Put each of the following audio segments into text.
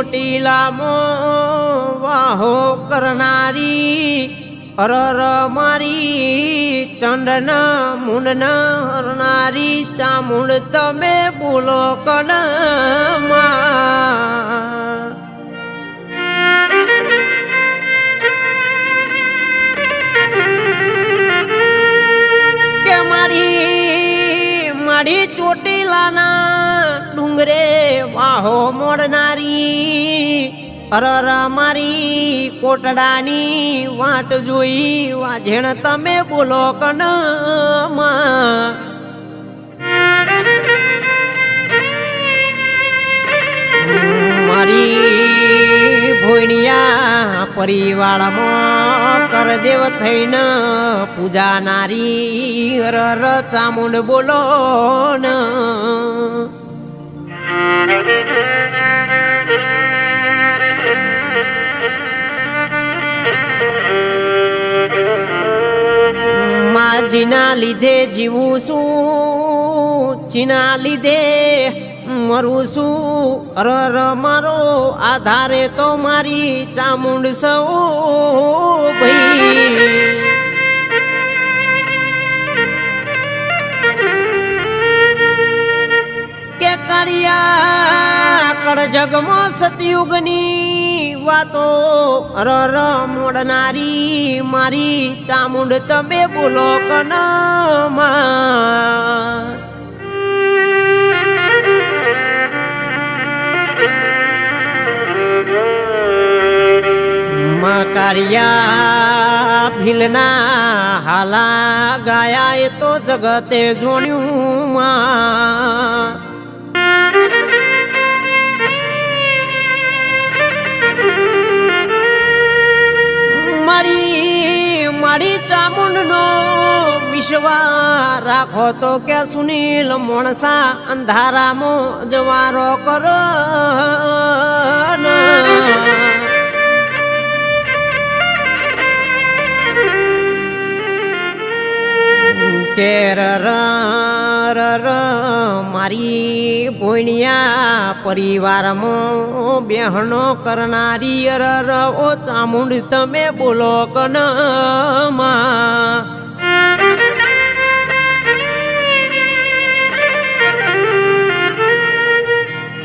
ચોટીલામો વાહો કરનારી અરર મારી ચંડના મુંડના હરનારી ચામુંડ તમે બોલો કડમાં વાહો મોડનારી અરર મારી, કોટડાની વાટ જોઈ, વાજેણ તમે બોલો કનમાં. મારી ભોઈણિયા પરિવારમાં કરદેવ થઈને પૂજા નારી અરર ચામુંડ બોલો ન. માજીના લીધે જીવું છું, જીના લીધે મરું છું. અરર મારો આધારે તો મારી ચામુંડ સૌ ભાઈ. કે કરિયા કળ જગમાં સતયુગની વાતો અરર મોડનારી મારી ચામુંડ તમે બોલો કનમાં મકરિયા ભીલના હાલા ગાયા એ તો જગતે જોણ્યું માં વિશ્વા રાખો તો કે સુનિલ મોણસા અંધારામાં જવારો કરો કેર ર મારી ભોણિયા પરિવારમાં બહેનો કરનારી ર, ઓ ચામુંડ તમે બોલો કનમાં.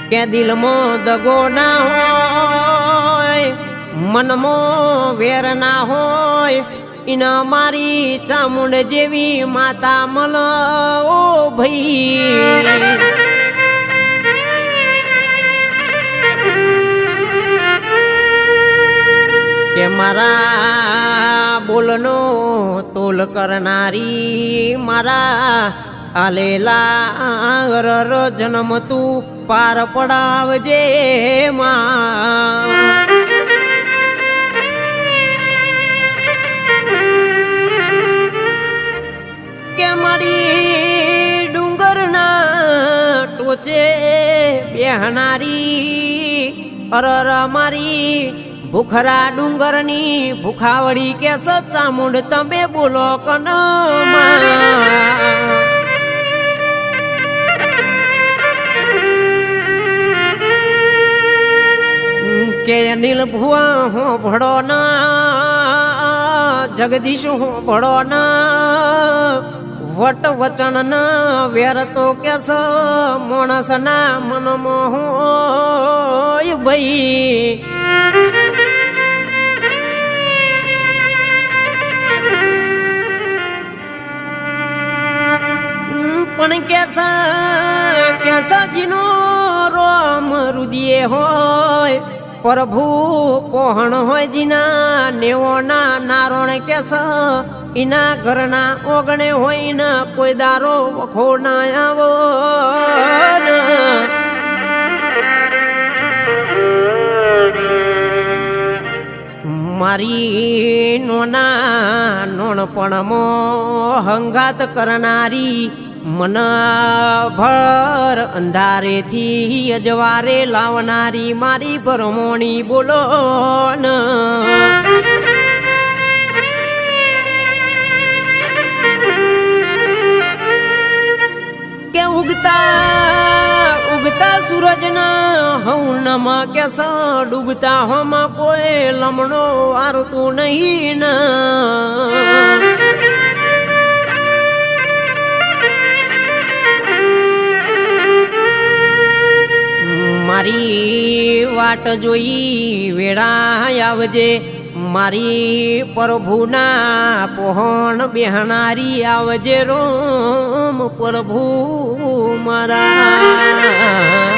કે દિલમાં દગો ના હોય, મનમો વેર ના હોય ઇન મારી ચામુંડ જેવી માતા મલ ઓ ભાઈ. કે મારા બોલનો તોલ કરનારી મારા આલેલા રર જન્મ તું પાર પડાવજે માં. કે મારી ડુંગરના ટોચે બેહનારી અરર મારી ભૂખરા ડુંગરની ભૂખાવડી કે સચ્ચા સચ્ચામુંડ તમે બોલો કનમાં. કે અનિલ ભુવા હો ભળો ના, જગદીશ હો ભળો ના. વટ વચન ના વેર તો કેસ, માણસ ના મન હોય ભાઈ. પણ કેસ કેસાજીનો રોમ રુદિયે હોય. પ્રભુ પોહણ હોય જીના, નેવોના નારોણ કેસ ઇના ઘરના ઓગણે હોય ન કોઈ દારો વખો ના આવો. મારી નોના નોણપણમાં હંગાત કરનારી મન ભર અંધારેથી અજવારે લાવનારી મારી ભરમોણી બોલો ન. કે ઉગતા ઉગતા સૂરજના હવનમાં કેસા ડૂબતા હમાં કોઈ લમણો વારતું નહીં ન. મારી વાટ જોઈ વેળા આવજે. મારી પ્રભુના પોહણ બેહનારી આવજે રોમ પ્રભુ મારા.